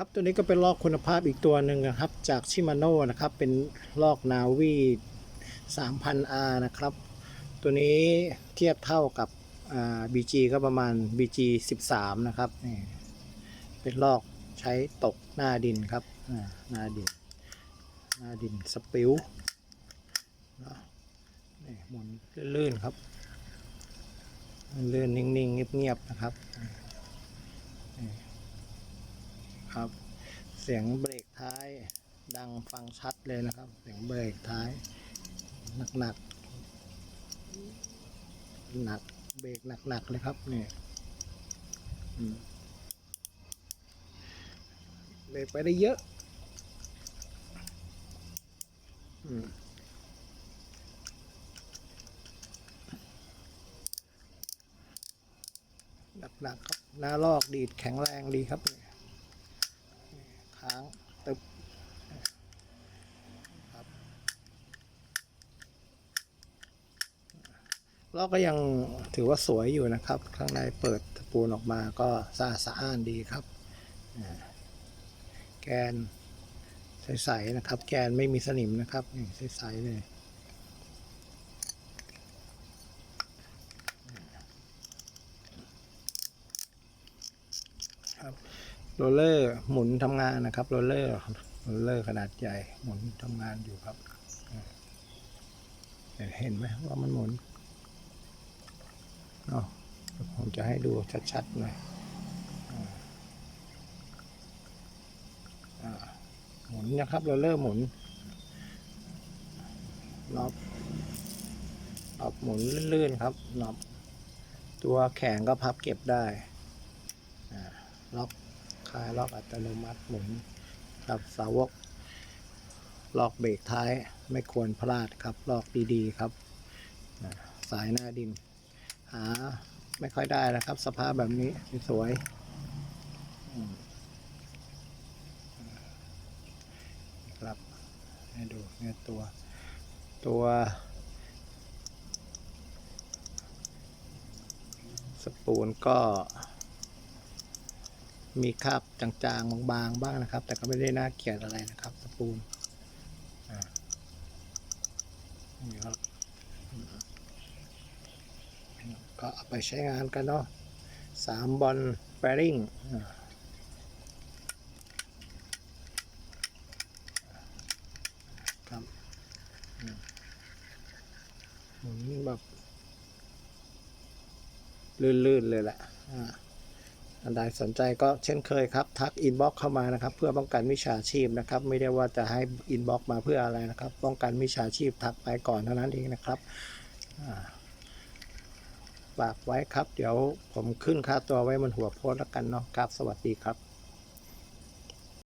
ครับตัวนี้ก็เป็นลอกคุณภาพอีกตัวหนึ่งนะครับ จากชิมาโน่นะครับ เป็นลอกนาวี 3,000R นะครับ ตัวนี้เทียบเท่ากับอ่า BG ก็ประมาณ BG 13 นะครับนี่เป็นลอกใช้ตกหน้าดินครับหน้าดิน หน้าดินสปิวนะนี่หมุนลื่นๆครับลื่นนิ่งๆเงียบๆนะครับ ครับ เสียงเบรกท้ายดังฟังชัดเลยนะครับ เสียงเบรกท้ายหนักๆหนักเบรกหนักๆเลยครับนี่อืมเบรกไปได้เยอะอืมหนักๆครับหน้าลอกดีดแข็งแรงดีครับนี่ค้าง ตึบครับลอกก็ยังถือว่าสวยอยู่นะครับ ข้างในเปิดตะปูนออกมาก็สะอาดสะอ้านดีครับ แกนใสๆนะครับ แกนไม่มีสนิมนะครับใสๆเลยครับ โรลเลอร์หมุนทำงานนะครับโรลเลอร์โรลเลอร์ขนาดใหญ่หมุนทำงานอยู่ครับเห็นไหมว่ามันหมุนเนาะผมจะให้ดูชัดๆหน่อยหมุนนะครับเราเริ่มหมุนน็อบน็อบหมุนลื่นๆครับน็อบตัวแข็งก็พับเก็บได้ล็อก ลายล็อกอัตโนมัติหมุนครับสาวกล็อกเบรกท้ายไม่ควรพลาดครับล็อกดีๆครับ สายหน้าดิน หาไม่ค่อยได้นะครับ สภาพแบบนี้สวยครับให้ดูเนี่ยตัวตัวสปูนก็ มีคราบจางๆ บางๆ บ้างนะครับ แต่ก็ไม่ได้น่าเกลียดอะไรนะครับสปูนนี่ครับก็เอาไปใช้งานกันเนาะสามบอลแบริ่งครับหมุนแบบ ลื่นๆ เลยแหละอ่า นใดสนใจก็เช่นเคยครับ ทักอินบ็อกเข้ามานะครับ เพื่อป้องกันมิจฉาชีพนะครับ ไม่ได้ว่าจะให้อินบ็อกมาเพื่ออะไรนะครับ ป้องกันมิจฉาชีพทักไปก่อนเท่านั้นเองนะครับฝากไว้ครับ เดี๋ยวผมขึ้นค่าตัวไว้บนหัวโพสต์แล้วกันเนาะครับสวัสดีครับ